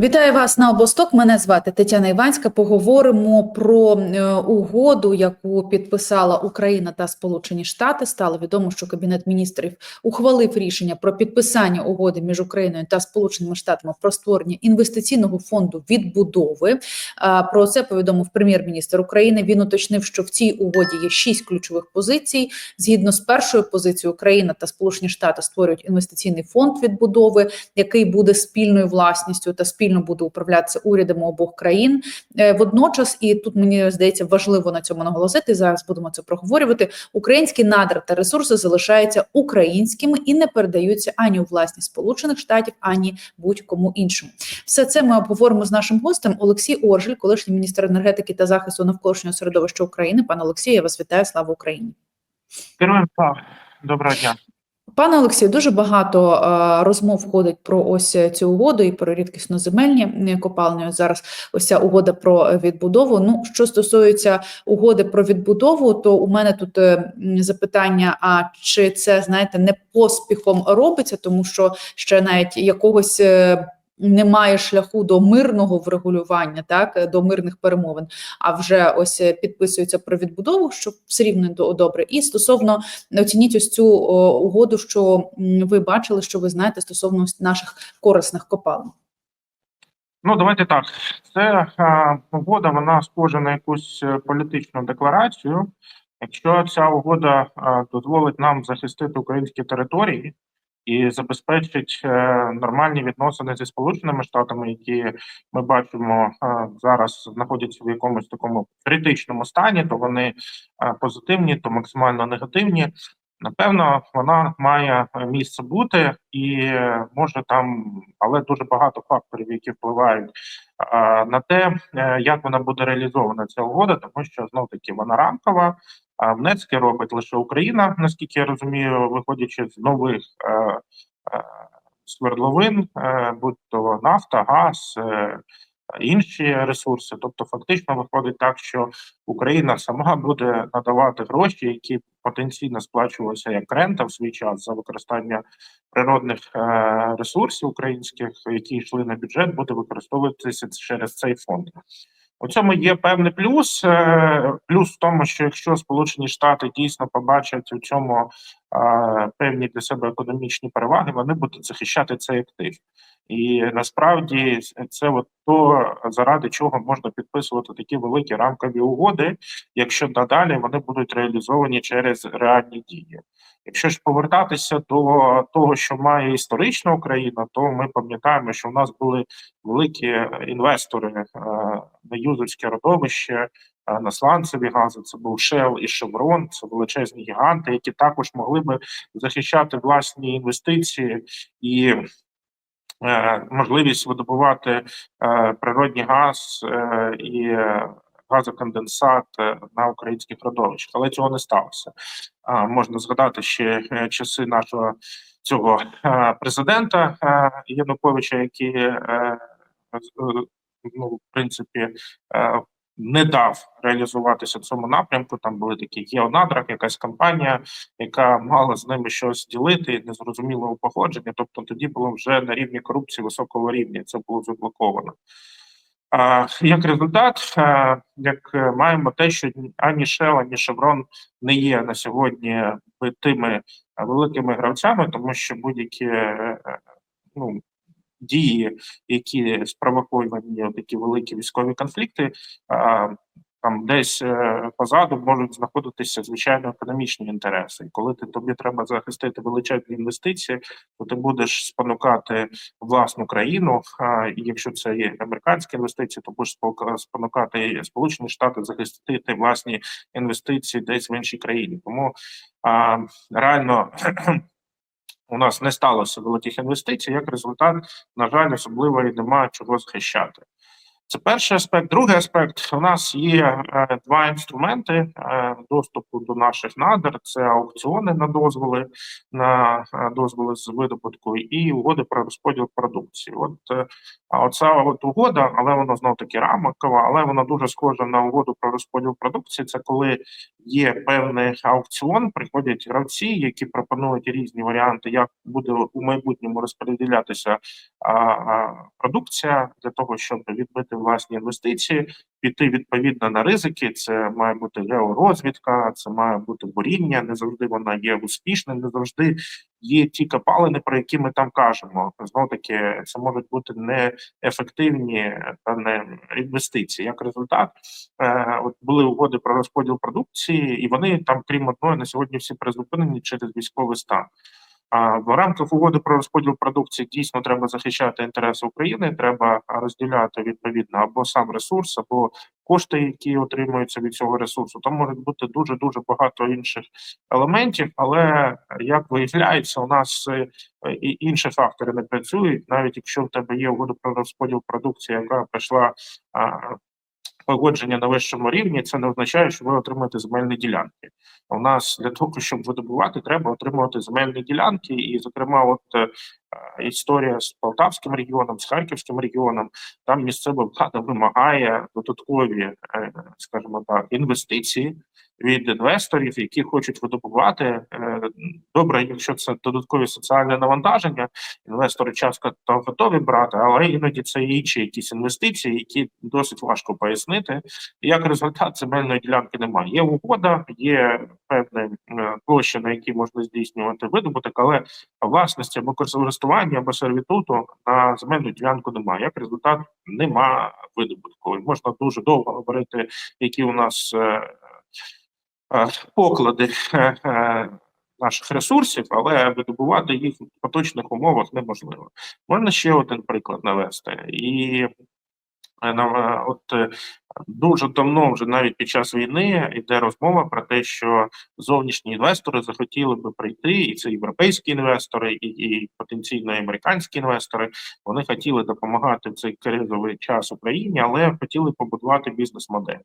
Вітаю вас на обосток. Мене звати Тетяна Іванська. Поговоримо про е, угоду, яку підписала Україна та Сполучені Штати. Стало відомо, що Кабінет міністрів ухвалив рішення про підписання угоди між Україною та Сполученими Штатами про створення інвестиційного фонду відбудови. Про це повідомив прем'єр-міністр України. Він уточнив, що в цій угоді є шість ключових позицій. Згідно з першою позицією, Україна та Сполучені Штати створюють інвестиційний фонд відбудови, який буде спільною власністю та спільно буде управлятися урядами обох країн. Е, Водночас, і тут мені здається важливо на цьому наголосити. Зараз будемо це проговорювати. Українські надра та ресурси залишаються українськими і не передаються ані у власність Сполучених Штатів, ані будь-кому іншому. Все це ми обговоримо з нашим гостем Олексій Оржель, колишній міністр енергетики та захисту навколишнього середовища України. Пане Олексію, я вас вітаю. Слава Україні! Героям слава. Доброго дня. Пане Олексію, дуже багато е, розмов входить про ось цю угоду і про рідкісноземельні земельні копалні. Ось Зараз ось ця угода про відбудову. Ну, що стосується угоди про відбудову, то у мене тут е, запитання: а чи це знаєте не поспіхом робиться, тому що ще навіть якогось. Немає шляху до мирного врегулювання, так до мирних перемовин. А вже ось е, підписується про відбудову, що все рівно до- добре. І стосовно оцініть ось цю угоду, що ви бачили, що ви знаєте стосовно наших корисних копалин. Ну давайте так. Це угода, вона схожа на якусь е, політичну декларацію. Якщо ця угода дозволить нам захистити українські території і забезпечить е, нормальні відносини зі Сполученими Штатами, які ми бачимо зараз знаходяться в якомусь такому критичному стані, то вони позитивні, то максимально негативні. Напевно, вона має е, місце бути і е, може там, але дуже багато факторів, які впливають на те, е, як вона буде реалізована ця угода, тому що знов таки вона рамкова. А внески робить лише Україна, наскільки я розумію, виходячи з нових е, е, свердловин, е, будь то нафта, газ. Е, Інші ресурси, тобто, фактично виходить так, що Україна сама буде надавати гроші, які потенційно сплачувалися як рента в свій час за використання природних е, ресурсів українських, які йшли на бюджет, буде використовуватися через цей фонд. У цьому є певний плюс. е, Плюс в тому, що якщо Сполучені Штати дійсно побачать у цьому е, певні для себе економічні переваги, вони будуть захищати цей актив. І насправді це от то, заради чого можна підписувати такі великі рамкові угоди, якщо надалі вони будуть реалізовані через реальні дії. Якщо ж повертатися до того, що має історична Україна, то ми пам'ятаємо, що в нас були великі інвестори е, на юзерське родовище, е, на сланцеві гази. Це був Shell і Chevron, це величезні гіганти, які також могли би захищати власні інвестиції і е, можливість видобувати е, природний газ і газоконденсат на українських родовищах, але цього не сталося. Можна згадати ще часи нашого цього президента Януковича, який ну, в принципі, е, не дав реалізуватися цьому напрямку. Там були такі Геонадрак, якась компанія, яка мала з ними щось ділити, незрозумілого походження. Тобто тоді було вже на рівні корупції високого рівня. Це було заблоковано. А, як результат, е, як маємо те, що ані Shell, ані Chevron не є на сьогодні тими е, великими гравцями, тому що будь-які ну, дії, які спровоковані такі великі військові конфлікти, там десь е, позаду можуть знаходитися звичайно економічні інтереси. І коли ти тобі треба захистити величезні інвестиції, то ти будеш спонукати власну країну. І якщо це є американські інвестиції, то будеш спонукати Сполучені Штати захистити власні інвестиції десь в іншій країні. Тому а, реально. У нас не сталося великих інвестицій. Як результат, на жаль, особливо і немає чого захищати. Це перший аспект. Другий аспект: у нас є е, два інструменти е, доступу до наших надр: це аукціони на дозволи на е, дозволи з видобутку і угоди про розподіл продукції. От оця от угода, але вона знов таки рамкова, але вона дуже схожа на угоду про розподіл продукції. Це коли є певний аукціон, приходять гравці, які пропонують різні варіанти, як буде у майбутньому розподілятися продукція для того, щоб відбити власні інвестиції, піти відповідно на ризики. Це має бути георозвідка, це має бути буріння. Не завжди вона є успішним, не завжди є ті копалини, про які ми там кажемо. Знову таки, це можуть бути неефективні та не інвестиції. Як результат, е, от були угоди про розподіл продукції, і вони там, крім одної, на сьогодні всі призупинені через військовий стан. А в рамках угоди про розподіл продукції дійсно треба захищати інтереси України. Треба розділяти відповідно або сам ресурс, або кошти, які отримуються від цього ресурсу. Там можуть бути дуже дуже багато інших елементів, але як виявляється, у нас е, і інші фактори не працюють, навіть якщо в тебе є угода про розподіл продукції, яка пройшла а, погодження на вищому рівні, це не означає, що ви отримуєте земельні ділянки. У нас для того, щоб видобувати, треба отримувати земельні ділянки, і, зокрема, от е, історія з Полтавським регіоном, з Харківським регіоном, там місцева влада вимагає додаткові, е, скажімо так, інвестиції від інвесторів, які хочуть видобувати. Е, Добре, якщо це додаткові соціальне навантаження, інвестори часто то готові брати, але іноді це інші якісь інвестиції, які досить важко пояснити. Як результат земельної ділянки немає. Є угода, є певні е, площі, на які можна здійснювати видобуток, але власності або користування, або сервітуту на земельну ділянку немає. Як результат, нема видобутку. І можна дуже довго говорити, які у нас е, е, поклади. Наших ресурсів, але видобувати їх в поточних умовах неможливо. Можна ще один приклад навести, і от дуже давно, вже навіть під час війни, йде розмова про те, що зовнішні інвестори захотіли би прийти, і це європейські інвестори, і, і потенційно американські інвестори. Вони хотіли допомагати в цей кризовий час Україні, але хотіли побудувати бізнес-модель.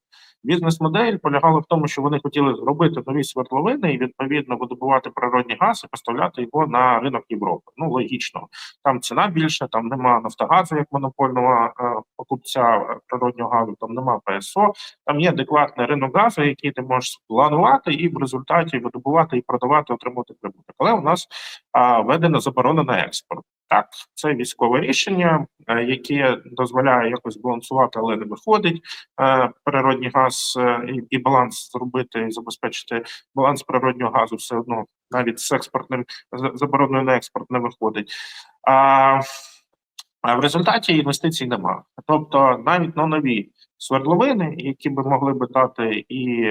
Бізнес-модель полягала в тому, що вони хотіли зробити нові свердловини і відповідно видобувати природний газ і поставляти його на ринок Європи. Ну логічно, там ціна більша, там нема Нафтогазу як монопольного е, покупця е, природнього газу, там нема ПСО, там є адекватний ринок газу, який ти можеш планувати і в результаті видобувати і продавати, отримувати прибуток. Але у нас а, введена заборона на експорт. Так, це військове рішення, е, яке дозволяє якось балансувати, але не виходить. Е, Природний газ е, і, баланс зробити і забезпечити баланс природнього газу все одно навіть з експортним забороною на експорт не виходить. А в результаті інвестицій немає. Тобто навіть на нові свердловини, які би могли би дати і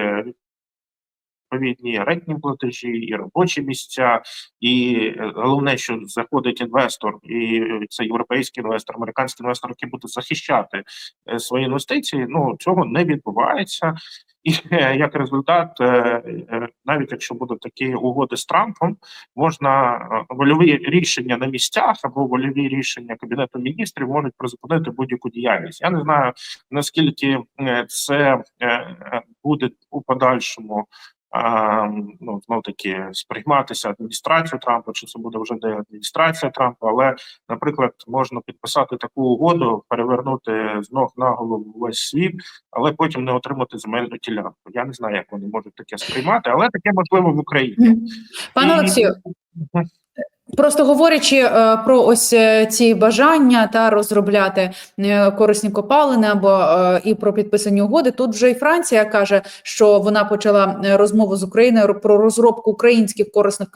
відповідні рентні платежі, і робочі місця, і е, головне, що заходить інвестор, і це європейський інвестор, американський інвестор, який буде захищати е, свої інвестиції. Ну цього не відбувається. І як результат, е, е, навіть якщо будуть такі угоди з Трампом, можна е, вольові рішення на місцях або вольові рішення кабінету міністрів можуть призупинити будь-яку діяльність. Я не знаю наскільки це буде у подальшому. Ну, знов таки сприйматися адміністрацію Трампа, чи це буде вже не адміністрація Трампа, але, наприклад, можна підписати таку угоду, перевернути з ног на голову весь світ, але потім не отримати земельну ділянку. Я не знаю, як вони можуть таке сприймати, але таке можливо в Україні. Пане Олексію, Просто говорячи е, про ось е, ці бажання та розробляти е, корисні копалини або і про підписані угоди, тут вже і Франція каже, що вона почала розмову з Україною про розробку українських корисних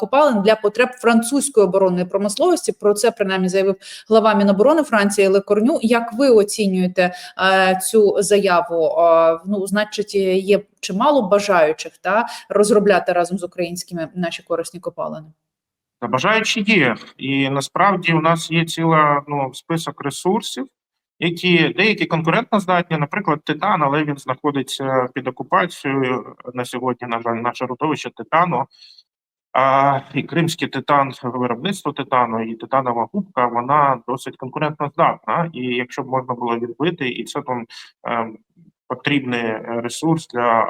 копалин для потреб французької оборонної промисловості. Про це принаймні заявив глава Міноборони Франції Лекорню. Як ви оцінюєте цю заяву? Ну, значить, є чимало бажаючих та розробляти разом з українськими наші корисні копалини. Та є, і насправді у нас є ціла ну список ресурсів, які деякі конкурентно здатні, наприклад, титан, але він знаходиться під окупацією на сьогодні. На жаль, наше родовище титану. А і кримський титан, виробництво титану і титанова губка, вона досить конкурентно здатна. І якщо б можна було відбити, і це там е, потрібний ресурс для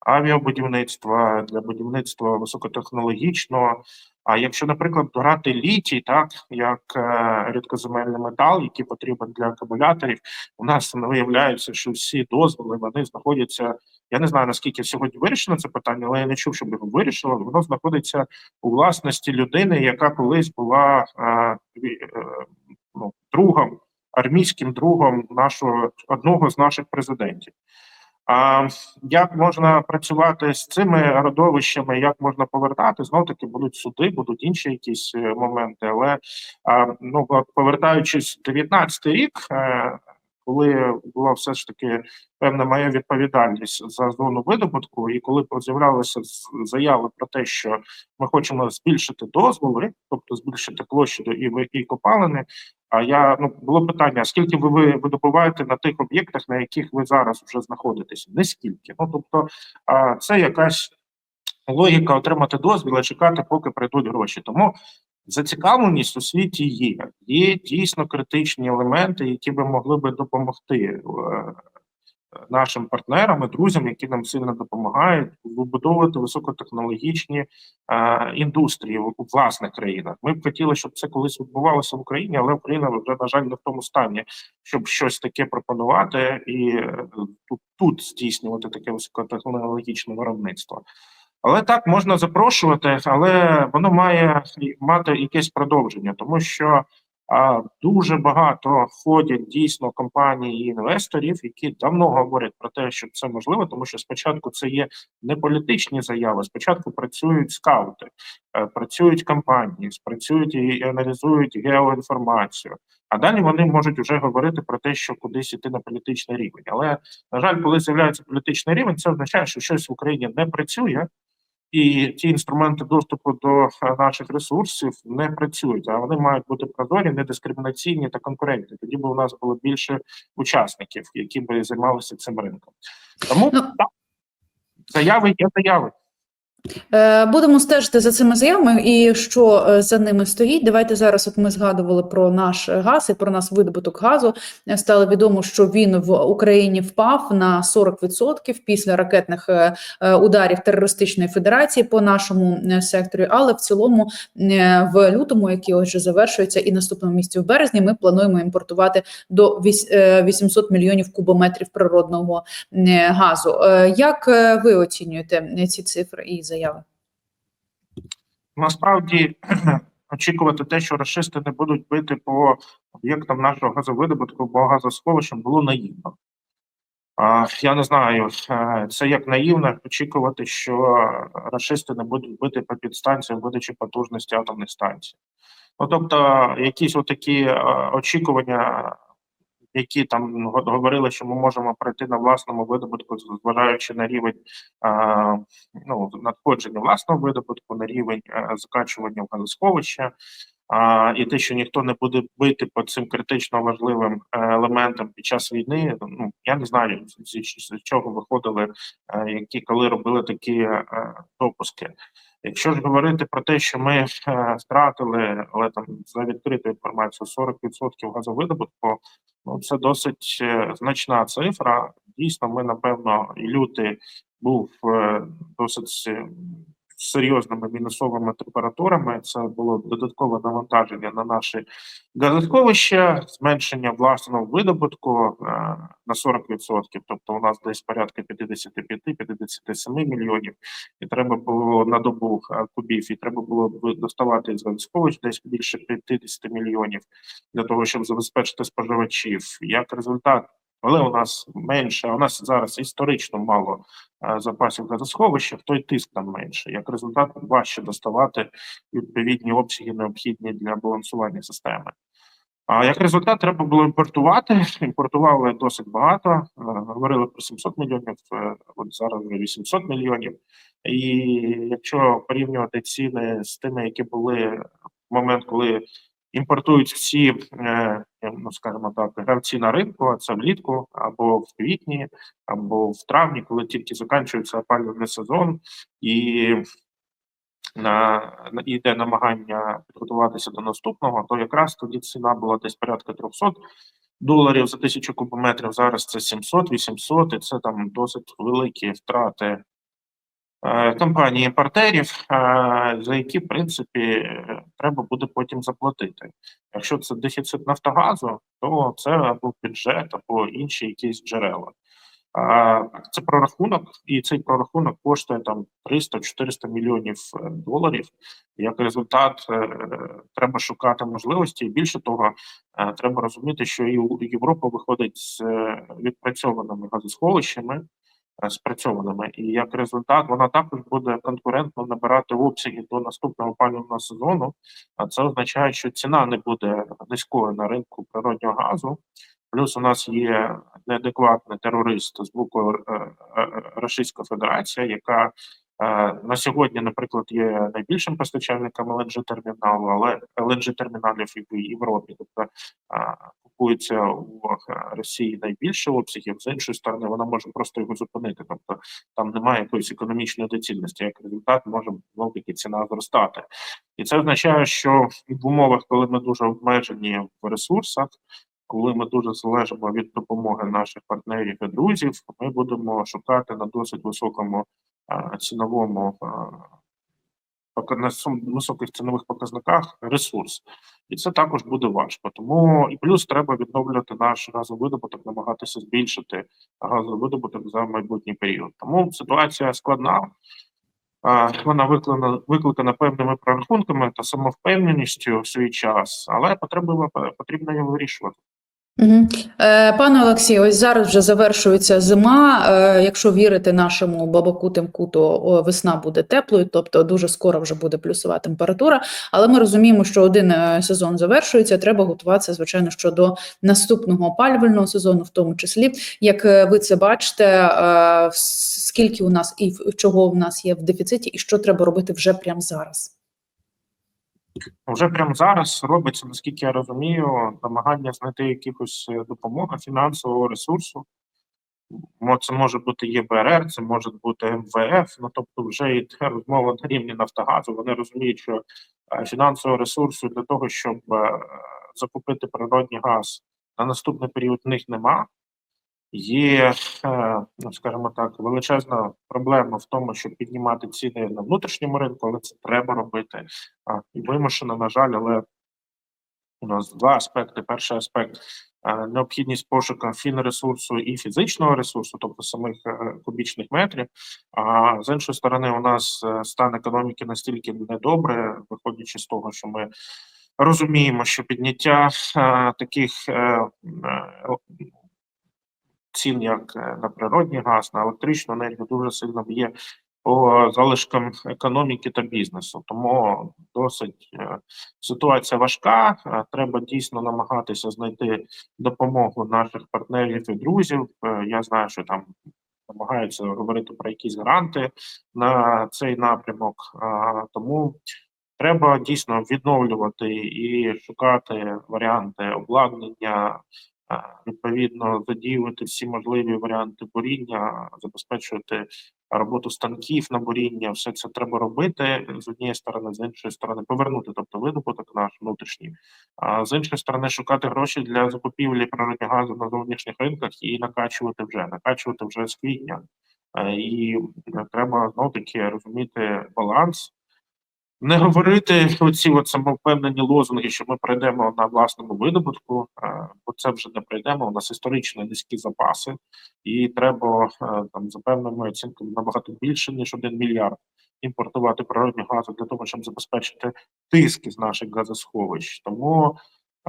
авіабудівництва, для будівництва високотехнологічного. А якщо, наприклад, брати літій, так як е, рідкоземельний метал, який потрібен для акумуляторів, у нас не виявляється, що всі дозволи вони знаходяться. Я не знаю наскільки сьогодні вирішено це питання, але я не чув, щоб його вирішили. Воно знаходиться у власності людини, яка колись була е, е, ну, другом, армійським другом нашого одного з наших президентів. А як можна працювати з цими родовищами, як можна повертати? Знов таки будуть суди, будуть інші якісь е, моменти. Але ну повертаючись 19-й рік, е, коли була все ж таки певна моя відповідальність за зону видобутку, і коли з'являлися заяви про те, що ми хочемо збільшити дозволи, тобто збільшити площу і і копалини. А я ну було питання: скільки ви ви видобуваєте на тих об'єктах, на яких ви зараз вже знаходитесь? Не скільки. Ну тобто, а, це якась логіка отримати дозвіл, а чекати, поки прийдуть гроші. Тому зацікавленість у світі є. Є дійсно критичні елементи, які би могли би допомогти е, нашим партнерам і друзям, які нам сильно допомагають вибудовувати високотехнологічні е, індустрії в власних країнах. Ми б хотіли, щоб це колись відбувалося в Україні, але Україна вже на жаль не в тому стані, щоб щось таке пропонувати і е, тут, тут здійснювати таке високотехнологічне виробництво. Але так можна запрошувати, але воно має мати якесь продовження, тому що а, дуже багато ходять дійсно компаній і інвесторів, які давно говорять про те, що це можливо, тому що спочатку це є не політичні заяви, спочатку працюють скаути, е, працюють компанії, працюють і аналізують геоінформацію. А далі вони можуть вже говорити про те, що кудись іти на політичний рівень. Але на жаль, коли з'являється політичний рівень, це означає, що щось в Україні не працює, і ті інструменти доступу до е, наших ресурсів не працюють, а вони мають бути прозорі, недискримінаційні та конкурентні. Тоді б у нас було більше учасників, які би займалися цим ринком. Тому Ну, так, заяви є заяви. Е, Будемо стежити за цими заявами і що е, за ними стоїть. Давайте зараз. От ми згадували про наш газ і про нас видобуток газу. Е, Стало відомо, що він в Україні впав на 40% після ракетних ударів терористичної федерації по нашому секторі. Але в цілому, в лютому, який отже завершується, і наступному місці в березні, ми плануємо імпортувати до вісь- е, 800 мільйонів кубометрів природного газу. Як ви оцінюєте ці цифри і заяви? Насправді очікувати те, що рашисти не будуть бити по об'єктам нашого газовидобутку, бо газосховищем було наївно. Я не знаю, е, це як наївно очікувати, що рашисти не будуть бити по підстанціям видачі потужності атомних станцій. Ну тобто, якісь отакі е, очікування, які там го- говорили, що ми можемо пройти на власному видобутку, зважаючи на рівень е, ну, надходження власного видобутку, на рівень е, закачування в газосховище. А, і те, що ніхто не буде бити по цим критично важливим е, елементам під час війни, ну я не знаю з, з, з чого виходили, е, які коли робили такі е, допуски. Якщо ж говорити про те, що ми е, втратили, але там за відкриту інформацію 40% газовидобутку, ну це досить е, значна цифра. Дійсно, ми напевно і лютий був е, досить серйозними мінусовими температурами. Це було додаткове навантаження на наші газосховища, зменшення власного видобутку е, на 40%. Тобто, у нас десь порядка 55-57 мільйонів, і треба було на добу е, кубів, і треба було доставати з газосховищ десь більше 50 мільйонів для того, щоб забезпечити споживачів. Як результат. Але у нас менше, у нас зараз історично мало е, запасів газосховища, то й тиск там менше. Як результат, важче доставати відповідні обсяги, необхідні для балансування системи. А як результат, треба було імпортувати. Імпортували досить багато. е, Говорили про 700 мільйонів, е, от зараз вже 800 мільйонів. І якщо порівнювати ціни з тими, які були в момент, коли імпортують всі, е, ну скажімо так, гравці на ринку, а це влітку або в квітні, або в травні, коли тільки закінчується опалювальний сезон, і на йде намагання підготуватися до наступного, то якраз тоді ціна була десь порядка 300 доларів за тисячу кубометрів. Зараз це 700-800, і це там досить великі втрати компаній імпортерів, е, за які, в принципі, е, треба буде потім заплатити. Якщо це дефіцит Нафтогазу, то це або бюджет, або інші якісь джерела. А, Це прорахунок, і цей прорахунок коштує там 300-400 мільйонів е, доларів. Як результат, е, треба шукати можливості. Більше того, е, треба розуміти, що і Європа виходить з е, відпрацьованими газосховищами, е, спрацьованими, і як результат, вона також буде конкурентно набирати обсяги до наступного опалювального сезону. А це означає, що ціна не буде низькою на ринку природнього газу. Плюс у нас є неадекватний терорист з боку е, е, Російської Федерації, яка е, на сьогодні, наприклад, є найбільшим постачальником LNG терміналу, але LNG терміналів і в Європі, тобто купується у е, Росії найбільше обсягів. З іншої сторони, вона може просто його зупинити. Тобто там немає якоїсь економічної доцільності. Як результат, може знов таки ціна зростати, і це означає, що в умовах, коли ми дуже обмежені в ресурсах коли ми дуже залежимо від допомоги наших партнерів і друзів, ми будемо шукати на досить високому а, ціновому пока- на високих цінових показниках ресурс, і це також буде важко. Тому і плюс треба відновлювати наш газовидобуток, намагатися збільшити газовидобуток за майбутній період. Тому ситуація складна. Вона викликана, викликана певними прорахунками та самовпевненістю в свій час, але потрібно його вирішувати. Угу. Пане Олексію, ось зараз вже завершується зима. Е, якщо вірити нашому бабаку Тимку, то весна буде теплою, тобто дуже скоро вже буде плюсова температура. Але ми розуміємо, що один е, сезон завершується. Треба готуватися, звичайно, що до наступного опалювального сезону, в тому числі. Як ви це бачите, скільки у нас і чого в нас є в дефіциті, і що треба робити вже прямо зараз? Вже прямо зараз робиться, наскільки я розумію, намагання знайти якихось е, допомоги фінансового ресурсу. Це може бути ЄБРР, це може бути МВФ. Ну тобто, вже йде розмова на рівні Нафтогазу. Вони розуміють, що е, фінансового ресурсу для того, щоб е, закупити природний газ на наступний період в них нема. Є, е, ну скажімо так, величезна проблема в тому, щоб піднімати ціни на внутрішньому ринку, але це треба робити. І вимушено, на жаль, але у нас два аспекти. Перший аспект е, необхідність пошуку фінресурсу і фізичного ресурсу, тобто самих е, кубічних метрів. А з іншої сторони, у нас стан економіки настільки недобре, виходячи з того, що ми розуміємо, що підняття таких цін, як е, на природний газ, на електричну енергію, дуже сильно б'є по залишкам економіки та бізнесу. Тому досить е, ситуація важка. Е, Треба дійсно намагатися знайти допомогу наших партнерів і друзів. Я знаю, що там намагаються говорити про якісь гранти на цей напрямок. Тому треба дійсно відновлювати і шукати варіанти обладнання. Відповідно, задіювати всі можливі варіанти буріння, забезпечувати роботу станків на буріння, все це треба робити з однієї сторони, з іншої сторони, повернути, тобто видобуток наш внутрішній, а з іншої сторони, шукати гроші для закупівлі природного газу на зовнішніх ринках і накачувати вже, накачувати вже з квітня. Е, І е, треба знов таки розуміти баланс. Не говорити оці от самовпевнені лозунги, що ми пройдемо на власному видобутку, е, бо це вже не пройдемо. У нас історично низькі запаси, і треба е, там за певними оцінками набагато більше ніж один мільярд імпортувати природний газ для того, щоб забезпечити тиск із наших газосховищ. Тому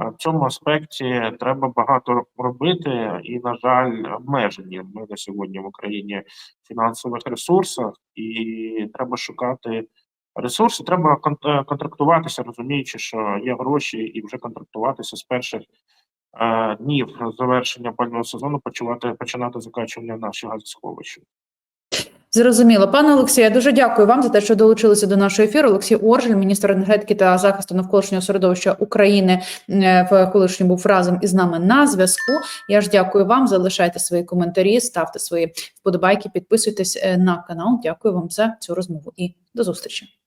е, в цьому аспекті треба багато робити, і на жаль, обмежені ми на сьогодні в Україні фінансових ресурсах, і треба шукати. Ресурси треба е, контрактуватися, розуміючи, що є гроші, і вже контрактуватися з перших е, днів завершення пального сезону, почувати починати закачування наших газосховищ. Зрозуміло, пане Олексію, я дуже дякую вам за те, що долучилися до нашого ефіру. Олексій Оржель, міністр енергетики та захисту навколишнього середовища України, е, в колишньому був разом із нами на зв'язку. Я ж дякую вам. Залишайте свої коментарі, ставте свої вподобайки, підписуйтесь е, на канал. Дякую вам за цю розмову і до зустрічі.